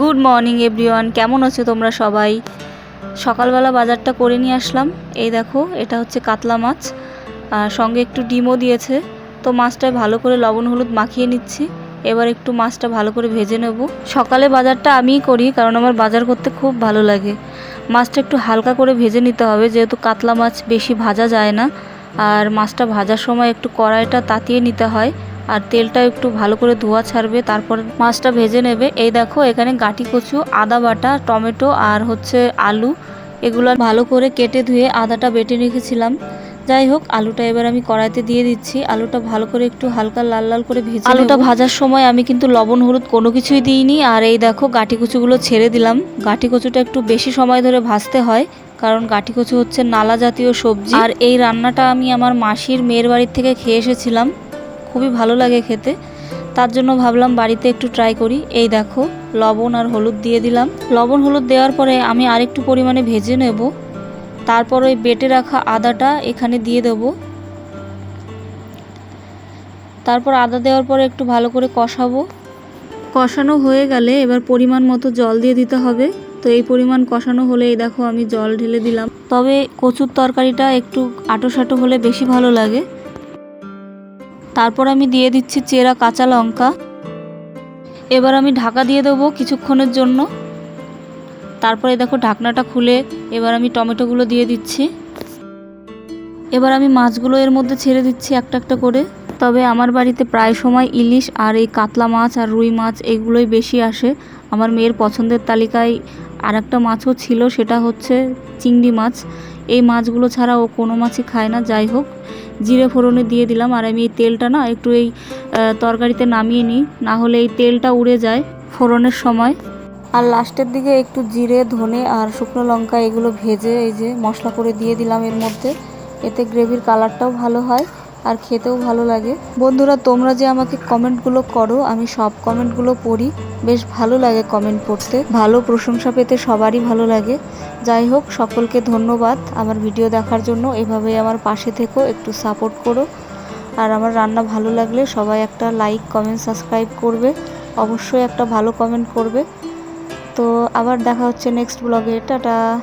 Good morning everyone কেমন আছো তোমরা সবাই? সকালবেলা বাজারটা করে নিয়ে আসলাম। এই দেখো, এটা হচ্ছে কাতলা মাছ। আর সঙ্গে একটু ডিমও দিয়েছে। তো মাছটা ভালো করে লবণ, হলুদ মাখিয়ে নিচ্ছি। এবার একটু মাছটা ভালো করে ভেজে নেব। সকালে বাজারটা আমিই করি, কারণ আমার বাজার করতে খুব ভালো লাগে। মাছটা একটু হালকা করে ভেজে নিতে হবে, যেহেতু কাতলা মাছ বেশি ভাজা যায় না। আর মাছটা ভাজার সময় একটু কড়াইটা তাতিয়ে নিতে হয়। আর তেলটা একটু ভালো করে ধোয়া ছাড়বে, তারপর মাছটা ভেজে নেবে। এই দেখো, এখানে গাটি কচু, আদা বাটা, টমেটো আর হচ্ছে আলু, এগুলো ভালো করে কেটে ধুয়ে আদাটা বেটে রেখেছিলাম। যাই হোক, আলুটা এবার আমি কড়াইতে দিয়ে দিচ্ছি। আলুটা ভালো করে একটু হালকা লাল লাল করে ভেজে আলুটা ভাজার সময় আমি কিন্তু লবণ, হলুদ কোনো কিছুই দিইনি। আর এই দেখো, গাটি কচুগুলো ছেড়ে দিলাম। গাটি কচুটা একটু বেশি সময় ধরে ভাজতে হয়, কারণ গাটি কচু হচ্ছে নালা জাতীয় সবজি। আর এই রান্নাটা আমি আমার মাসির মেয়ের বাড়ির থেকে খেয়ে এসেছিলাম। খুবই ভালো লাগে খেতে। তার জন্য ভাবলাম বাড়িতে একটু ট্রাই করি। এই দেখো, লবণ আর হলুদ দিয়ে দিলাম। লবণ হলুদ দেওয়ার পরে আমি আরেকটু পরিমাণে ভেজে নেব। তারপর ওই বেটে রাখা আদাটা এখানে দিয়ে দেব। তারপর আদা দেওয়ার পরে একটু ভালো করে কষাবো। কষানো হয়ে গেলে এবার পরিমাণ মতো জল দিয়ে দিতে হবে। তো এই পরিমাণ কষানো হলে এই দেখো আমি জল ঢেলে দিলাম। তবে কচুর তরকারিটা একটু আটো সাটো হলে বেশি ভালো লাগে। তারপর আমি দিয়ে দিচ্ছি চেরা কাঁচা লঙ্কা। এবার আমি ঢাকা দিয়ে দেবো কিছুক্ষণের জন্য। তারপরে দেখো ঢাকনাটা খুলে এবার আমি টমেটোগুলো দিয়ে দিচ্ছি। এবার আমি মাছগুলো এর মধ্যে ছেড়ে দিচ্ছি একটা একটা করে। তবে আমার বাড়িতে প্রায় সময় ইলিশ আর এই কাতলা মাছ আর রুই মাছ এগুলোই বেশি আসে। আমার মেয়ের পছন্দের তালিকায় আর একটা মাছও ছিল, সেটা হচ্ছে চিংড়ি মাছ। এই মাছগুলো ছাড়া ও কোনো মাছই খায় না, যাই হোক। জিরে ফোড়নে দিয়ে দিলাম, আর আমি এই তেলটা না একটু এই তরকারিতে নামিয়ে নিই, না হলে এই তেলটা উড়ে যায় ফোড়নের সময়। আর লাস্টের দিকে একটু জিরে, ধনে আর শুকনো লঙ্কা এগুলো ভেজে এই যে মশলা করে দিয়ে দিলাম এর মধ্যে, এতে গ্রেভির কালারটাও ভালো হয়। আর খেতেও ভালো লাগে। বন্ধুরা, তোমরা যে আমাকে কমেন্টগুলো করো, আমি সব কমেন্টগুলো পড়ি। বেশ ভালো লাগে কমেন্ট পড়তে। ভালো প্রশংসা পেতে সবারই ভালো লাগে। যাই হোক, সকলকে ধন্যবাদ আমার ভিডিও দেখার জন্য। এভাবেই আমার পাশে থেকো, একটু সাপোর্ট করো। আর আমার রান্না ভালো লাগলে সবাই একটা লাইক, কমেন্ট, সাবস্ক্রাইব করবে। অবশ্যই একটা ভালো কমেন্ট করবে। তো আবার দেখা হচ্ছে নেক্সট ব্লগে। টাটা!